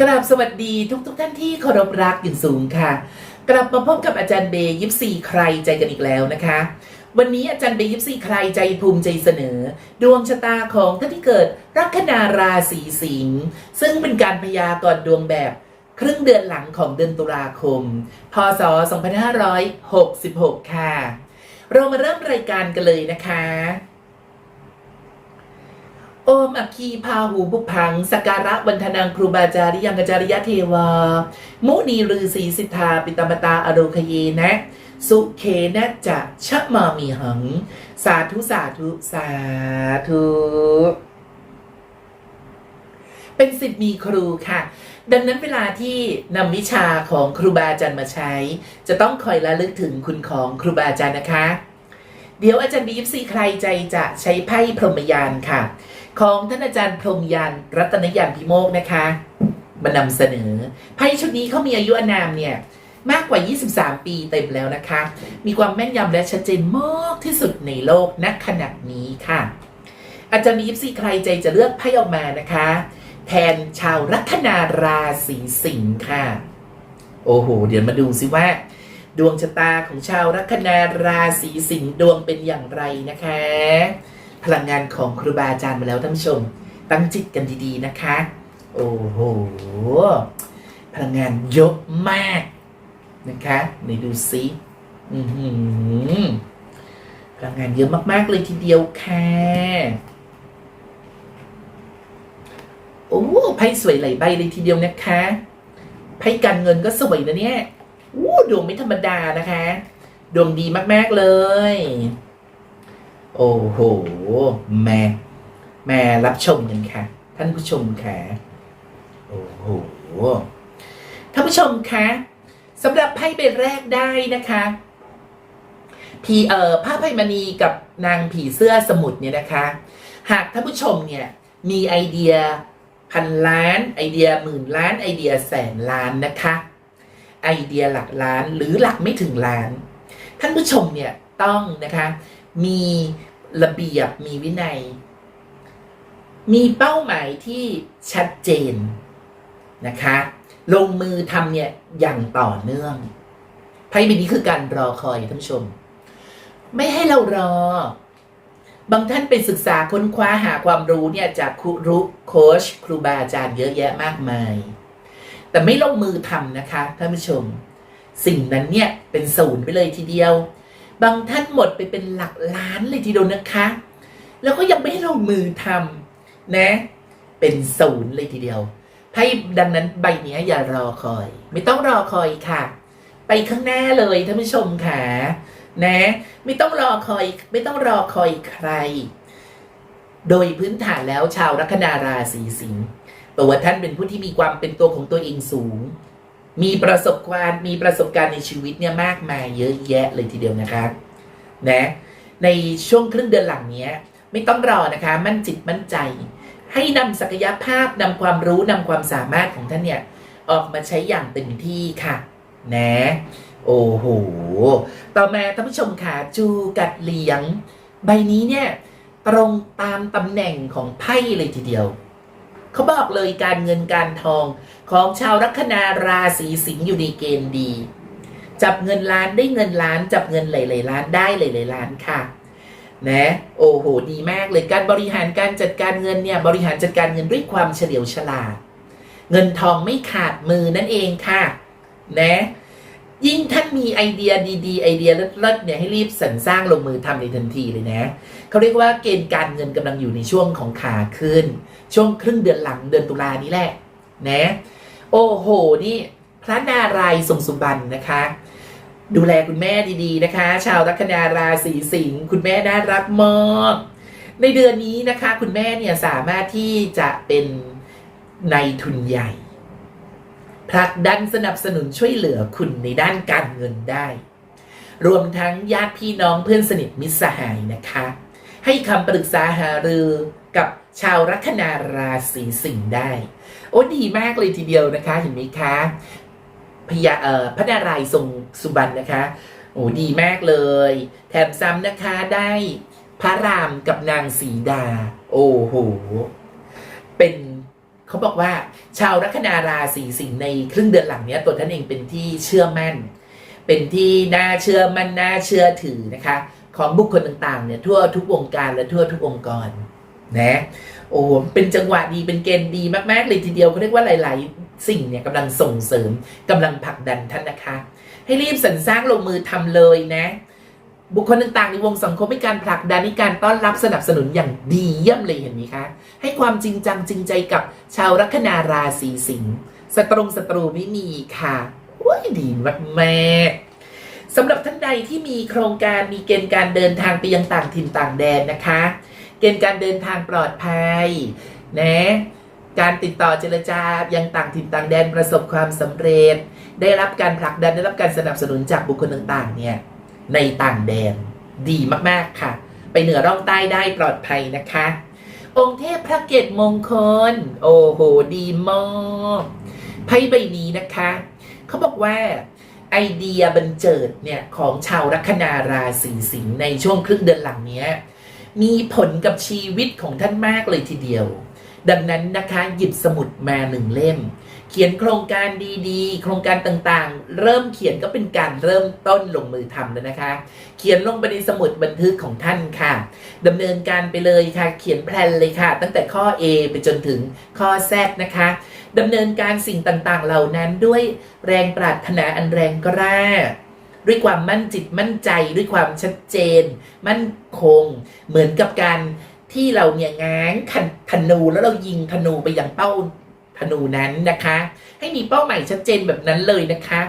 กราบสวัสดีทุกทุกๆท่านที่เคารพรักอย่างสูงค่ะ กลับมาพบกับอาจารย์เบย์ยิปซีใครใจกันอีกแล้วนะคะ วันนี้อาจารย์เบย์ยิปซีใครใจภูมิใจเสนอ ดวงชะตาของท่านที่เกิดลัคนาราศีสิงห์ซึ่งเป็นการพยากรณ์ดวงแบบครึ่งเดือนหลังของเดือนตุลาคม พศ 2566 ค่ะ เรามาเริ่มรายการกันเลยนะคะ โอมอัคคีพาหูบุพังสการะวันธนังครูบาจาริยังกจาริยะเทวา มุนีฤาษีสิทธาปิตมตาอโรคเยนะ สุเคนะจะชะมามีหัง สาธุสาธุสาธุ เป็นสิทธิ์มีครูค่ะ ดังนั้นเวลาที่นำวิชาของครูบาอาจารย์มาใช้ จะต้องคอยระลึกถึงคุณของครูบาอาจารย์นะคะ เดี๋ยวอาจารย์บีฟซีใครใจจะใช้ไพ่พรหมยานค่ะ ของท่านอาจารย์พรมยานรัตนยานพิโมกนะคะมานำเสนอไพ่ชุดนี้เขามีอายุอนามเนี่ยมากกว่า 23 ปีเต็มแล้วนะคะ มีความแม่นยำและชัดเจนมากที่สุดในโลกณขณะนี้ค่ะ อาจารย์บีฟซีใครใจจะเลือกไพ่ออกมานะคะ แทนชาวลัคนาราศีสิงค์ค่ะ โอ้โห เดี๋ยวมาดูสิว่า ดวงชะตาของชาวลัคนาราศีสิงห์ดวงเป็นอย่างไรนะคะ พลังงานของครูบาอาจารย์มาแล้วท่านผู้ชม ตั้งจิตกันดีๆนะคะ โอ้โห พลังงานเยอะมากนะคะไหนดูซิอือหือพลังงานเยอะมากๆเลยทีเดียวค่ะโอ้ไพ่สวยหลายใบเลยทีเดียวนะคะไพ่การเงินก็สวยนะเนี่ยอู้ดวงไม่ธรรมดานะคะ ดวงดีมากๆเลย โอ้โห แม่แม่รับชมกันค่ะ ท่านผู้ชมค่ะโอ้โหท่านผู้ชมคะสำหรับไพ่ใบแรกได้นะคะพีเอ่อผ้าไพมณีกับนางผีเสื้อสมุทรเนี่ยนะคะ หากท่านผู้ชมเนี่ยมีไอเดียพันล้าน ไอเดียหมื่นล้าน ไอเดียแสนล้านนะคะ ไอเดียหลักล้านหรือหลักไม่ถึงล้าน ท่านผู้ชมเนี่ยต้องนะคะ มีระเบียบมีวินัย มีเป้าหมายที่ชัดเจนนะคะ ลงมือทำเนี่ยอย่างต่อเนื่องไพ่ใบนี้คือการรอคอยท่านผู้ชม ไม่ให้เรารอบางท่านไปศึกษาค้นคว้าหาความรู้เนี่ยจากครูรู้โค้ชครูบาอาจารย์เยอะแยะมากมาย แต่ไม่ลงมือทำนะคะท่านผู้ชม สิ่งนั้นเนี่ยเป็นศูนย์ไปเลยทีเดียว บางท่านหมดไปเป็นหลักล้านเลยทีเดียวนะคะ แล้วก็ยังไม่ให้ลงมือทำนะ เป็นศูนย์เลยทีเดียวไพ่ดังนั้นใบนี้อย่ารอคอย ไม่ต้องรอคอยค่ะ ไปข้างหน้าเลยท่านผู้ชมค่ะนะ ไม่ต้องรอคอย ไม่ต้องรอคอยใคร โดยพื้นฐานแล้วชาวลัคนาราศีสิงห์ตัวท่านเป็นผู้ที่มีความเป็นตัวของตัวเองสูง มีประสบการณ์มีประสบการณ์ในชีวิตเนี่ยมากมายเยอะแยะเลยทีเดียวนะคะนะในช่วงครึ่งเดือนหลังเนี้ยไม่ต้องรอนะคะ มั่นจิตมั่นใจ ให้นำศักยภาพนำความรู้นำความสามารถของท่านเนี่ยออกมาใช้อย่างเต็มที่ค่ะ นะ โอ้โห ต่อมาท่านผู้ชมค่ะจูกัดเหลียง ใบนี้เนี่ยตรงตามตำแหน่งของไพ่เลยทีเดียว เขาบอกเลยการเงินการทองของชาวลัคนาราศีสิงห์อยู่ในเกณฑ์ดี จับเงินล้านได้เงินล้าน จับเงินหลายๆล้านได้หลายๆล้านค่ะนะโอ้โหดีมากเลยการบริหารการจัดการเงินเนี่ยบริหารจัดการเงินด้วยความเฉลียวฉลาด เงินทองไม่ขาดมือนั่นเองค่ะ นะ ยิ่งท่านมีไอเดียดีๆ ไอเดียเลิศๆเนี่ยให้รีบสรรสร้างลงมือทำในทันทีเลยนะเขาเรียกว่าเกณฑ์การเงินกำลังอยู่ในช่วงของขาขึ้น ช่วงครึ่งเดือนหลังเดือนตุลานี้แหละนะโอ้โหนี่พระนารายณ์ทรงสุบรรณนะคะ ดูแลคุณแม่ดีๆนะคะ ชาวลัคนาราศีสิงห์คุณแม่น่ารักมากในเดือนนี้นะคะ คุณแม่เนี่ยสามารถที่จะเป็นในทุนใหญ่ ผลักดันสนับสนุนช่วยเหลือคุณในด้านการเงินได้ รวมทั้งญาติพี่น้องเพื่อนสนิทมิตรสหายนะคะ ให้คำปรึกษาหารือกับชาวลัคนาราศีสิงห์ได้ โอ้ดีมากเลยทีเดียวนะคะ เห็นไหมคะพญาเอ่อพระนารายณ์ทรงสุบรรณนะคะโอ้ดีมากเลย แถมซ้ำนะคะได้พระรามกับนางสีดา โอ้โห เป็น เขาบอกว่าชาวลัคนาราศีสิงห์ในครึ่งเดือนหลังเนี้ยตัวท่านเองเป็นที่เชื่อมั่น เป็นที่น่าเชื่อมั่นน่าเชื่อถือนะคะ ของบุคคลต่างๆเนี่ยทั่วทุกวงการและทั่วทุกองค์กรนะโอ้โหเป็นจังหวะดีเป็นเกณฑ์ดีมากๆเลยทีเดียวเขาเรียกว่าหลาย ๆ สิ่งเนี่ยกำลังส่งเสริมกำลังผลักดันท่านนะคะ ให้รีบสรรสร้างลงมือทำเลยนะ บุคคลต่างๆในวงสังคมให้การผลักดันให้การต้อนรับสนับสนุนอย่างดีเยี่ยมเลยเห็นไหมคะ ให้ความจริงจังจริงใจกับชาวลัคนาราศีสิงห์ศัตรูศัตรูไม่มีค่ะว้ยดีมากแม่สำหรับท่านใดที่มีโครงการมีเกณฑ์การเดินทางไปยังต่างถิ่นต่างแดนนะคะ เกณฑ์การเดินทางปลอดภัยนะการติดต่อเจรจายังต่างถิ่นต่างแดนประสบความสำเร็จ ได้รับการผลักดันได้รับการสนับสนุนจากบุคคลต่างๆเนี่ย ในต่างแดน ดีมากๆค่ะ ไปเหนือร่องใต้ได้ปลอดภัยนะคะ องค์เทพพระเกตมงคล โอ้โห ดีมากไพ่ใบนี้นะคะ เขาบอกว่าไอเดียบันเจิดเนี่ย ของชาวลัคนาราศีสิงห์ในช่วงครึ่งเดือนหลังเนี้ย มีผลกับชีวิตของท่านมากเลยทีเดียว ดังนั้นนะคะ หยิบสมุดมาหนึ่งเล่ม เขียนโครงการดีๆ โครงการต่างๆ เริ่มเขียนก็เป็นการเริ่มต้นลงมือทำแล้วนะคะ เขียนลงไปในสมุดบันทึกของท่านค่ะดำเนินการไปเลยค่ะ เขียนแพลนเลยค่ะ ตั้งแต่ข้อ A ไปจนถึงข้อ Z นะคะดำเนินการสิ่งต่างๆ เหล่านั้นด้วยแรงปรารถนาอันแรงกล้าด้วยความมั่นจิตมั่นใจด้วยความชัดเจน มั่นคง เหมือนกับการที่เราเนี่ยง้างธนูแล้วเรายิงธนูไปอยังเป้า ธนูนั้นนะคะ ให้มีเป้าหมายชัดเจนแบบนั้นเลยนะคะ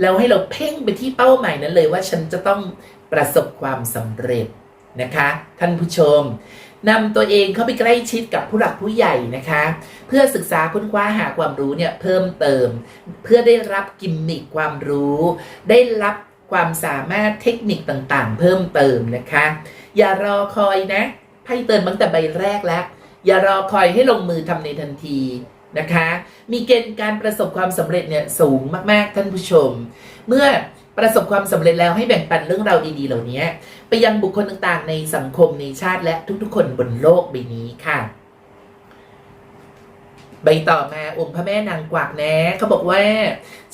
แล้วให้เราเพ่งไปที่เป้าหมายนั้นเลยว่าฉันจะต้องประสบความสำเร็จนะคะ ท่านผู้ชมนำตัวเองเข้าไปใกล้ชิดกับผู้หลักผู้ใหญ่นะคะ เพื่อศึกษาค้นคว้าหาความรู้เนี่ยเพิ่มเติม เพื่อได้รับกิมมิคความรู้ ได้รับความสามารถเทคนิคต่างๆ เพิ่มเติมนะคะ อย่ารอคอยนะไพ่เตือนตั้งแต่ใบแรกแล้ว อย่ารอคอยให้ลงมือทำในทันที นะคะ มีเกณฑ์การประสบความสำเร็จเนี่ยสูงมากๆท่านผู้ชม เมื่อประสบความสำเร็จแล้วให้แบ่งปันเรื่องราวดีๆ เหล่านี้ ไปยังบุคคลต่างๆ ในสังคมในชาติและทุกๆ คนบนโลกใบนี้ค่ะ ใบต่อมาองค์พระแม่นางกวักนะเขาบอกว่า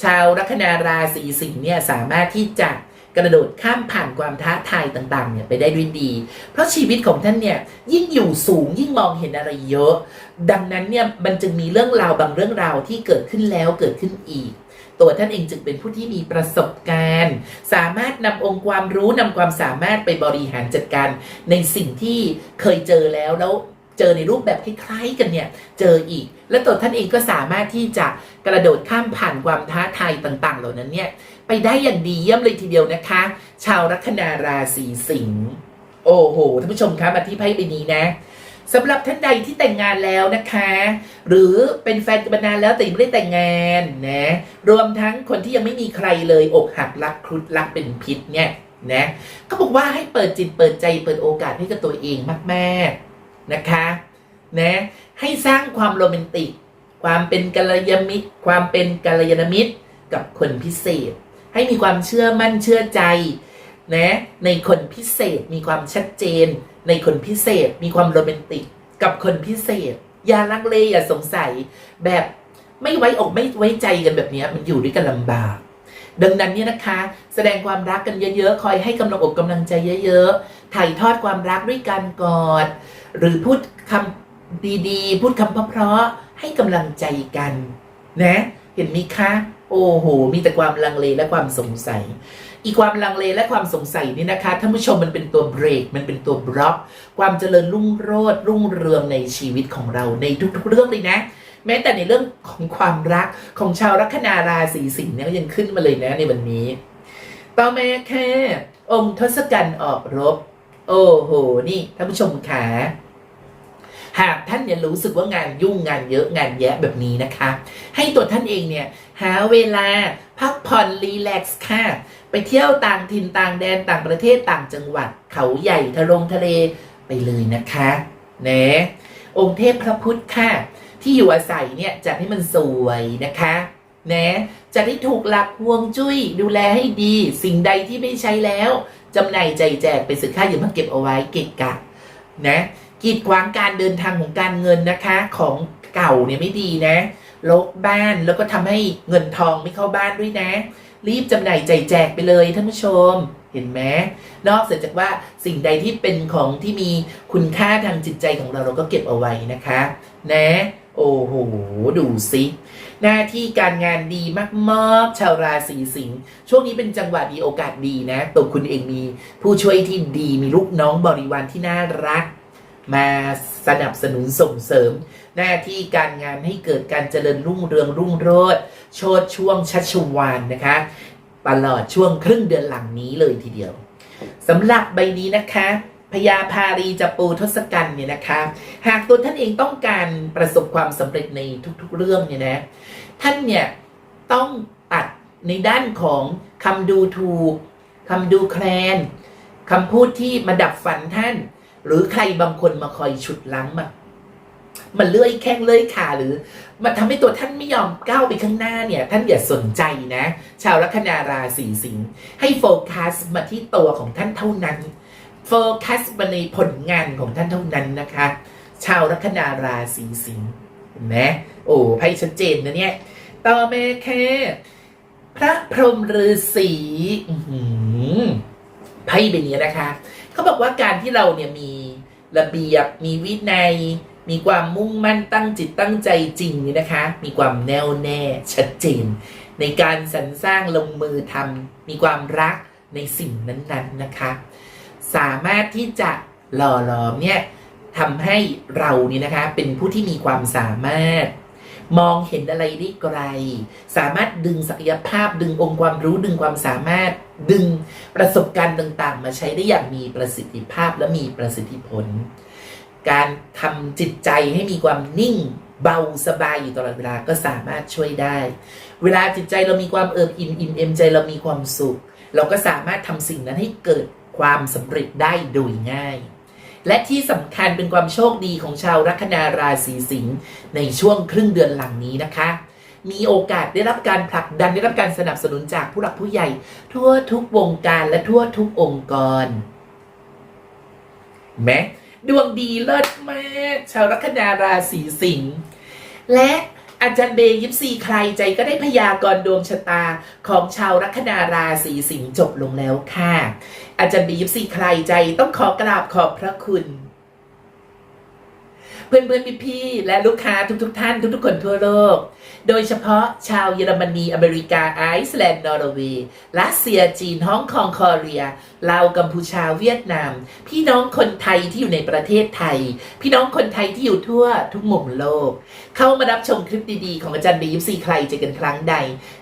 ชาวลัคนาราศีสิงห์เนี่ยสามารถที่จะ กระโดดข้ามผ่านความท้าทายต่างๆเนี่ยไปได้ด้วยดี เพราะชีวิตของท่านเนี่ยยิ่งอยู่สูงยิ่งมองเห็นอะไรเยอะ ดังนั้นเนี่ยมันจึงมีเรื่องราวบางเรื่องราวที่เกิดขึ้นแล้วเกิดขึ้นอีก ตัวท่านเองจึงเป็นผู้ที่มีประสบการณ์ สามารถนำองค์ความรู้นำความสามารถไปบริหารจัดการ ในสิ่งที่เคยเจอแล้วแล้วเจอในรูปแบบคล้ายๆกันเนี่ยเจออีก และตัวท่านเองก็สามารถที่จะกระโดดข้ามผ่านความท้าทายต่าง ๆ เหล่านั้นเนี่ยไปได้อย่างดีเยี่ยมเลยทีเดียวนะคะ ชาวลัคนาราศีสิงห์โอ้โหท่านผู้ชมคะมาที่ไพ่ใบนี้นะสำหรับท่านใดที่แต่งงานแล้วนะคะ หรือเป็นแฟนกันมานานแล้วแต่ยังไม่ได้แต่งงานนะรวมทั้งคนที่ยังไม่มีใครเลยอกหักรักครุฑรักเป็นพิษเนี่ยนะก็บอกว่าให้เปิดจิตเปิดใจเปิดโอกาสให้กับตัวเองมากๆนะคะ นะให้สร้างความโรแมนติก ความเป็นกัลยาณมิตร ความเป็นกัลยาณมิตรกับคนพิเศษ ให้มีความเชื่อมั่นเชื่อใจนะในคนพิเศษมีความชัดเจน ในคนพิเศษมีความโรแมนติก กับคนพิเศษ อย่าลังเลอย่าสงสัยแบบไม่ไว้อกไม่ไว้ใจกันแบบนี้มันอยู่ด้วยกันลำบาก ดังนั้นเนี่ยนะคะ แสดงความรักกันเยอะๆ คอยให้กำลังอกกำลังใจเยอะๆ ถ่ายทอดความรักด้วยการกอด หรือพูดคำ ดีๆ พูดคำเพราะๆให้กำลังใจกัน นะ เห็นไหมคะโอ้โห มีแต่ความลังเลและความสงสัย อีความลังเลและความสงสัยนี่นะคะท่านผู้ชมมันเป็นตัวเบรก มันเป็นตัวบล็อก ความเจริญรุ่งโรจน์รุ่งเรืองในชีวิตของเราในทุกๆเรื่องเลยนะ แม้แต่ในเรื่องของความรักของชาวลัคนาราศีสิงห์เนี่ยก็ยังขึ้นมาเลยนะในวันนี้ ต่อมาแค่องค์ทศกัณฐ์ออกรบ โอ้โห นี่ท่านผู้ชมขา หากท่านเนี่ยรู้สึกว่างานยุ่งงานเยอะงานแยะแบบนี้นะคะ ให้ตัวท่านเองเนี่ยหาเวลาพักผ่อนรีแลกซ์ค่ะ ไปเที่ยวต่างถิ่นต่างแดนต่างประเทศต่างจังหวัด เขาใหญ่ทะลงทะเลไปเลยนะคะนะองค์เทพพระพุทธค่ะ ที่อยู่อาศัยเนี่ยจัดให้มันสวยนะคะนะจัดให้ถูกหลักฮวงจุ้ยดูแลให้ดี สิ่งใดที่ไม่ใช้แล้วจำหน่ายใจแจกไปซื้อค่าอย่ามาเก็บเอาไว้เกะกะนะ กีดขวางการเดินทางของการเงินนะคะของเก่าเนี่ยไม่ดีนะลกบ้านแล้วก็ทำให้เงินทองไม่เข้าบ้านด้วยนะ รีบจำหน่ายใจแจกไปเลยท่านผู้ชมเห็นไหมนอกจากว่าสิ่งใดที่เป็นของที่มีคุณค่าทางจิตใจของเราเราก็เก็บเอาไว้นะคะ นะ โอ้โห ดูสิหน้าที่การงานดีมากๆชาวราศีสิงห์ช่วงนี้เป็นจังหวะดีโอกาสดีนะตัวคุณเองมีผู้ช่วยที่ดีมีลูกน้องบริวารที่น่ารัก มาสนับสนุนส่งเสริม หน้าที่การงานให้เกิดการเจริญรุ่งเรืองรุ่งโรจน์โชดช่วงชัชวานนะคะตลอดช่วงครึ่งเดือนหลังนี้เลยทีเดียวสำหรับใบนี้นะคะพญาพารีจัปูทศกัณฐ์เนี่ยนะคะ หากตัวท่านเองต้องการประสบความสำเร็จในทุกๆเรื่องเนี่ยนะ ท่านเนี่ยต้องตัดในด้านของคำดูถูกคำดูแคลนคำพูดที่มาดับฝันท่าน หรือใครบางคนมาคอยฉุดลั้งมามันเลื่อยแข้งเลื่อยขาหรือ มันทำให้ตัวท่านไม่ยอมก้าวไปข้างหน้าเนี่ย ท่านอย่าสนใจนะ ชาวลัคนาราศีสิงห์ให้โฟกัสมาที่ตัวของท่านเท่านั้นโฟกัสมาในผลงานของท่านเท่านั้นนะคะ ชาวลัคนาราศีสิงห์นไหมโอ้ไพ่ชัดเจนนะเนี่ยต่อมาค่พระพรหมฤาษีไพ่ใบนี้นะคะ เขาบอกว่าการที่เราเนี่ยมีระเบียบ มีวินัย มีความมุ่งมั่นตั้งจิตตั้งใจจริงนี่นะคะ มีความแน่วแน่ชัดเจน ในการสรรสร้างลงมือทำมีความรักในสิ่งนั้นๆนะคะ สามารถที่จะหล่อหลอมเนี่ยทำให้เราเนี่ยนะคะเป็นผู้ที่มีความสามารถ มองเห็นอะไรได้ไกล สามารถดึงศักยภาพดึงองค์ความรู้ดึงความสามารถ ดึงประสบการณ์ต่างๆ มาใช้ได้อย่างมีประสิทธิภาพและมีประสิทธิผล การทำจิตใจให้มีความนิ่งเบาสบายอยู่ตลอดเวลาก็สามารถช่วยได้ เวลาจิตใจเรามีความเอิบอิ่มอิ่มเอ็มใจเรามีความสุข เราก็สามารถทำสิ่งนั้นให้เกิดความสำเร็จได้โดยง่าย และที่สำคัญเป็นความโชคดีของชาวลัคนาราศีสิงห์ในช่วงครึ่งเดือนหลังนี้นะคะ มีโอกาสได้รับการผลักดันได้รับการสนับสนุนจากผู้หลักผู้ใหญ่ ทั่วทุกวงการและทั่วทุกองค์กรแม้ดวงดีเลิศมากชาวลัคนาราศีสิงห์และอาจารย์เบย์ยิปซีใครใจก็ได้พยากรณ์ดวงชะตาของชาวลัคนาราศีสิงห์จบลงแล้วค่ะ อาจารย์เบย์ยิปซีใครใจต้องขอกราบขอบพระคุณ เพื่อนๆพี่ๆและลูกค้าทุกๆทท่านทุกๆคนทั่วโลก โดยเฉพาะชาวเยอรมนี อเมริกา ไอซ์แลนด์ นอร์เวย์ รัสเซีย จีน ฮ่องกงคอเรีย ลาว กัมพูชา เวียดนาม พี่น้องคนไทยที่อยู่ในประเทศไทย พี่น้องคนไทยที่อยู่ทั่วทุกมุมโลก เข้ามารับชมคลิปดีๆ ของอาจารย์บียุซีใครเจอกันครั้งใด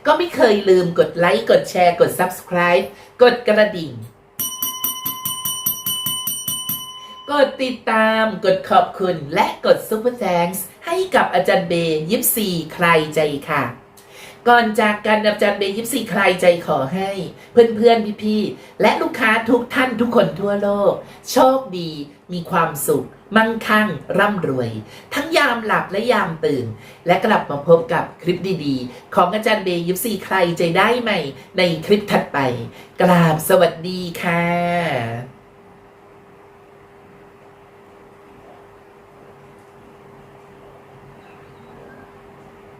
ก็ไม่เคยลืมกดไลค์ กดแชร์ กด Subscribe กดกระดิ่งกดติดตาม กดขอบคุณ และกด Super Thanks ให้กับอาจารย์เบย์ยิปซีใครใจค่ะ ก่อนจากกันอาจารย์เบย์ยิปซีใครใจขอให้ เพื่อนๆพี่ๆและลูกค้าทุกท่านทุกคนทั่วโลก โชคดี มีความสุข มั่งคั่ง ร่ำรวย ทั้งยามหลับและยามตื่น และกลับมาพบกับคลิปดีๆ ของอาจารย์เบย์ยิปซีใครใจได้ใหม่ ในคลิปถัดไป กราบสวัสดีค่ะ